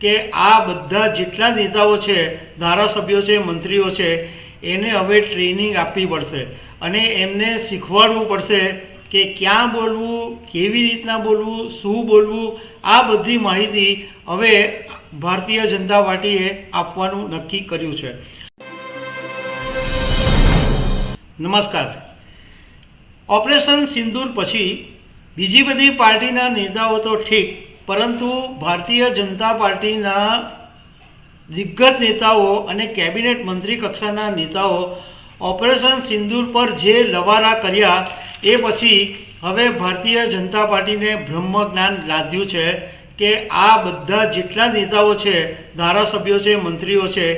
કે આ બધા જેટલા નેતાઓ છે, ધારાસભ્યો છે, મંત્રીઓ છે, એને હવે ટ્રેનિંગ આપવી પડશે અને એમને શીખવાડવું પડશે કે ક્યાં બોલવું, કેવી રીતના બોલવું, શું બોલવું, આ બધી માહિતી હવે ભારતીય જનતા પાર્ટીએ આપવાનું નક્કી કર્યું છે. નમસ્કાર. ઓપરેશન સિંદૂર પછી બીજી બધી પાર્ટીના નેતાઓ તો ઠીક પરંતુ ભારતીય જનતા પાર્ટીના દિગ્ગજ નેતાઓ અને કેબિનેટ મંત્રી કક્ષાના નેતાઓ ઓપરેશન સિંદૂર પર જે લવારા કર્યા, એ પછી હવે ભારતીય જનતા પાર્ટીને બ્રહ્મ જ્ઞાન લાદ્યું છે કે આ બધા જેટલા નેતાઓ છે, ધારાસભ્યો છે, મંત્રીઓ છે,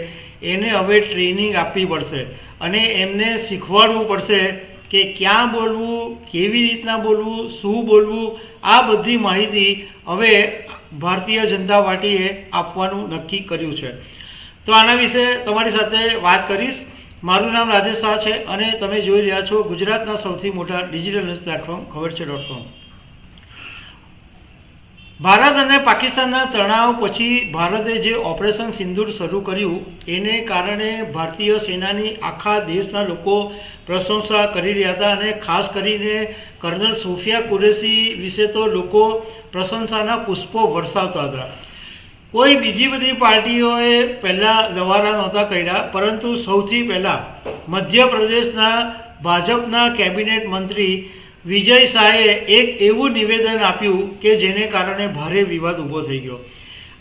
એને હવે ટ્રેનિંગ આપવી પડશે અને એમને શીખવાડવું પડશે કે ક્યાં બોલવું, કેવી રીતના બોલવું, શું બોલવું, આ બધી માહિતી હવે ભારતીય જનતા પાર્ટીએ આપવાનું નક્કી કર્યું છે. તો આના વિશે તમારી સાથે વાત કરીશ. મારું નામ રાજેશ શાહ છે અને તમે જોઈ રહ્યા છો ગુજરાતના સૌથી મોટા ડિજિટલ ન્યૂઝ પ્લેટફોર્મ, ખબર છે ડોટ કોમ ભારત અને પાકિસ્તાનના તણાવ પછી ભારતે જે ઓપરેશન સિંદૂર શરૂ કર્યું, એને કારણે ભારતીય સેનાની આખા દેશના લોકો પ્રશંસા કરી રહ્યા હતા અને ખાસ કરીને કર્નલ સુફિયા કુરેશી વિશે તો લોકો પ્રશંસાના પુષ્પો વરસાવતા હતા. કોઈ બીજી બધી પાર્ટીઓએ પહેલાં લવારા નહોતા કર્યા, પરંતુ સૌથી પહેલાં મધ્યપ્રદેશના ભાજપના કેબિનેટ મંત્રી વિજય શાહે એક એવું નિવેદન આપ્યું કે જેને કારણે ભારે વિવાદ ઊભો થઈ ગયો.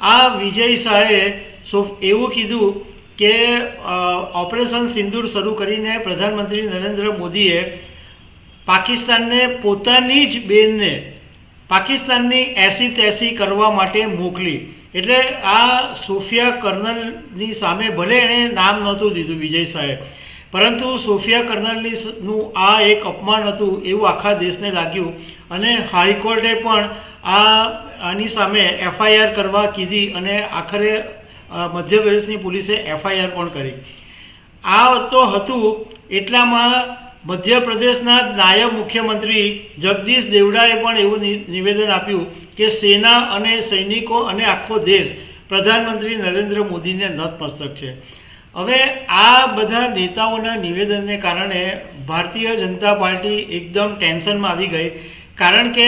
આ વિજય શાહે સોફ એવું કીધું કે ઓપરેશન સિંદૂર શરૂ કરીને પ્રધાનમંત્રી નરેન્દ્ર મોદીએ પાકિસ્તાનને પોતાની જ બેનને પાકિસ્તાનની એસી તેસી કરવા માટે મોકલી. એટલે આ સોફિયા કર્નલની સામે ભલે એણે નામ નહોતું દીધું વિજય શાહે. પરંતુ સોફિયા કર્નલની આ એક અપમાન હતું એવું આખા દેશને લાગ્યું અને હાઈકોર્ટે પણ આ, આની સામે એફઆઈઆર કરવા કીધી અને આખરે મધ્યપ્રદેશની પોલીસે એફઆઈઆર પણ કરી. આ તો હતું એટલામાં મધ્યપ્રદેશના નાયબ મુખ્યમંત્રી જગદીશ દેવડાએ પણ એવું નિવેદન આપ્યું કે સેના અને સૈનિકો અને આખો દેશ પ્રધાનમંત્રી નરેન્દ્ર મોદીને નતમસ્તક છે. હવે આ બધા નેતાઓના નિવેદનને કારણે ભારતીય જનતા પાર્ટી એકદમ ટેન્શનમાં આવી ગઈ. કારણ કે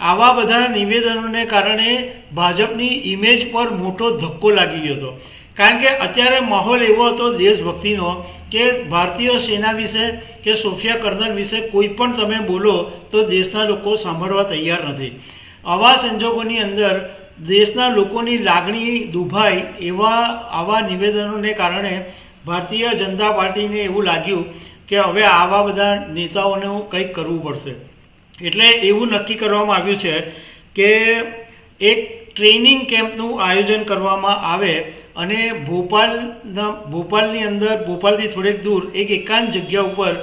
આવા બધા નિવેદનોને કારણે ભાજપની ઇમેજ પર મોટો ધક્કો લાગી ગયો હતો. કારણ કે અત્યારે માહોલ એવો હતો દેશભક્તિનો કે ભારતીય સેના વિશે કે સોફિયા કર્નલ વિશે કોઈ પણ તમે બોલો તો દેશના લોકો સાંભળવા તૈયાર નથી. આવા સંજોગોની અંદર દેશના લોકોની લાગણી દુભાઈ એવા આવા નિવેદનોને કારણે ભારતીય જનતા પાર્ટીને એવું લાગ્યું કે હવે આવા બધા નેતાઓને કંઈક કરવું પડશે. એટલે એવું નક્કી કરવામાં આવ્યું છે કે એક ટ્રેનિંગ કેમ્પનું આયોજન કરવામાં આવે અને ભોપાલના, ભોપાલની અંદર, ભોપાલથી થોડેક દૂર, એક એકાંત જગ્યા ઉપર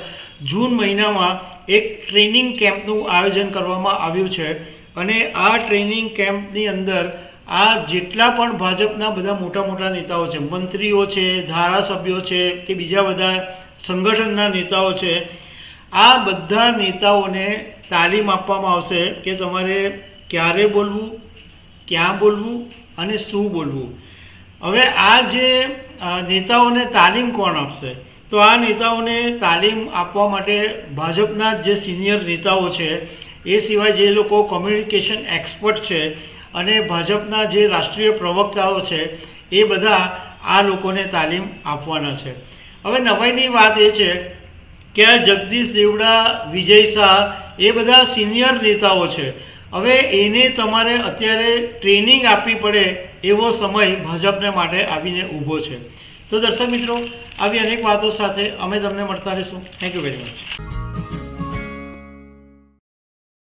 જૂન મહિનામાં એક ટ્રેનિંગ કેમ્પનું આયોજન કરવામાં આવ્યું છે. અને આ ટ્રેનિંગ કેમ્પની અંદર આ જેટલા પણ ભાજપના બધા મોટા મોટા નેતાઓ છે, મંત્રીઓ છે, ધારાસભ્યો છે કે બીજા બધા સંગઠનના નેતાઓ છે, આ બધા નેતાઓને તાલીમ આપવામાં આવશે કે તમારે ક્યારે બોલવું, ક્યાં બોલવું અને શું બોલવું. હવે આ જે નેતાઓને તાલીમ કોણ આપશે? તો આ નેતાઓને તાલીમ આપવા માટે ભાજપના જે સિનિયર નેતાઓ છે એ સિવાય જે લોકો કોમ્યુનિકેશન એક્સપર્ટ છે અને ભાજપના જે રાષ્ટ્રીય પ્રવક્તાઓ છે, એ બધા આ લોકોને તાલીમ આપવાના છે. હવે નવાઈની વાત એ છે કે જગદીશ દેવડા, વિજય શાહ એ બધા સિનિયર નેતાઓ છે. હવે એને તમારે અત્યારે ટ્રેનિંગ આપવી પડે એવો સમય ભાજપને માટે આવીને ઊભો છે. તો દર્શક મિત્રો, આવી અનેક વાતો સાથે અમે તમને મળતા રહીશું. Thank you very much